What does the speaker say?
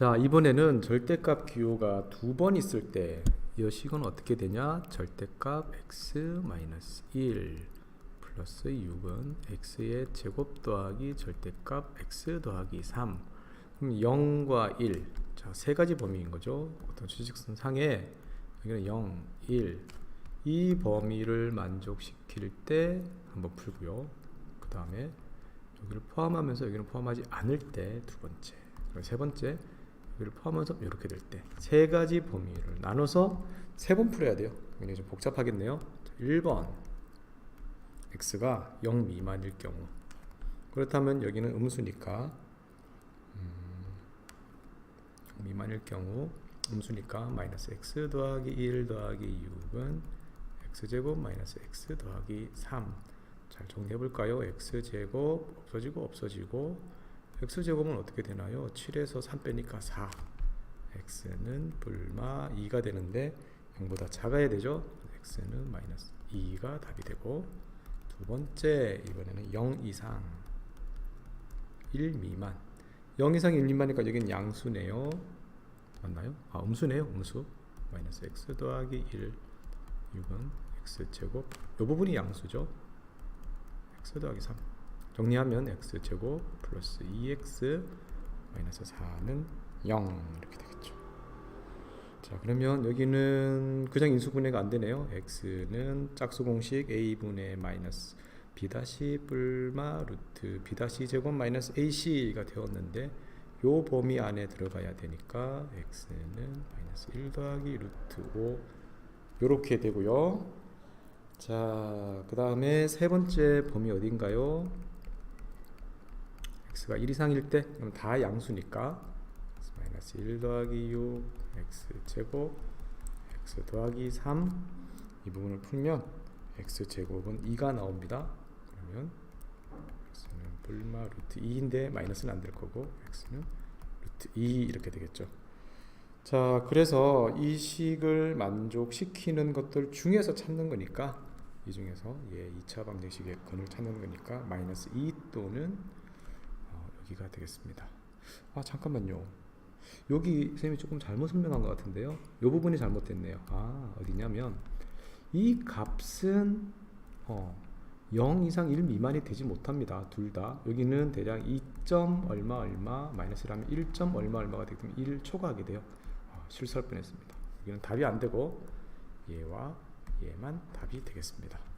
자 이번에는 절대값 기호가 두 번 있을 때이 식은 어떻게 되냐? 절대값 x 마이너스 1 플러스 6은 x의 제곱 더하기 절대값 x 더하기 3 그럼 0과 1 자, 세 가지 범위인 거죠. 어떤 추직선 상에 여기는 0, 1 이 범위를 만족시킬 때 한번 풀고요. 그 다음에 여기를 포함하면서 여기는 포함하지 않을 때 두 번째. 세 번째 여기를 포함해서 이렇게 될 때 세 가지 범위를 나눠서 세 번 풀어야 돼요. 굉장히 좀 복잡하겠네요. 1번 x가 0 미만일 경우 그렇다면 여기는 음수니까 음, 0 미만일 경우 음수니까 마이너스 x 더하기 1 더하기 6은 x제곱 마이너스 x 더하기 3잘 정리해 볼까요? x제곱 없어지고 없어지고 x제곱은 어떻게 되나요? 7에서 3 빼니까 4 x는 불마 2가 되는데 0보다 작아야 되죠? x는 마이너스 2가 답이 되고 두 번째 이번에는 0 이상 1 미만. 0 이상 1 미만이니까 여기는 양수네요. 맞나요? 아 음수네요. 음수. 마이너스 x 더하기 1 6은 x제곱. 이 부분이 양수죠. X 더하기 3 정리하면 x제곱 플러스 2x 마이너스 4는 0 이렇게 되겠죠. 자 그러면 여기는 그냥 인수분해가 안 되네요. x는 짝수 공식 a분의 마이너스 b 다시 불마 루트 b 다시 제곱 마이너스 ac가 되었는데 요 범위 안에 들어가야 되니까 x는 마이너스 1 더하기 루트 5 요렇게 되고요. 자 그 다음에 세 번째 범위 어딘가요 x가 1 이상일 때 그럼 다 양수니까 x 마이너스 1 더하기 6 x 제곱 x 더하기 3 이 부분을 풀면 x 제곱은 2가 나옵니다. 그러면 x는 불마 루트 2인데 마이너스는 안 될 거고 x는 루트 2 이렇게 되겠죠. 자, 그래서 이 식을 만족시키는 것들 중에서 찾는 거니까 이 중에서 예, 2차 방정식의 근을 찾는 거니까 마이너스 2 또는 어, 여기가 되겠습니다. 아 잠깐만요. 여기 선생님이 조금 잘못 설명한 것 같은데요. 이 부분이 잘못됐네요. 아 어디냐면 이 값은 어, 0 이상 1 미만이 되지 못합니다. 둘 다. 여기는 대략 2. 얼마 얼마 마이너스라면 1. 얼마 얼마가 되기 때문에 1 초과하게 돼요. 아, 실수할 뻔했습니다. 여기는 답이 안 되고 얘와 얘만 답이 되겠습니다.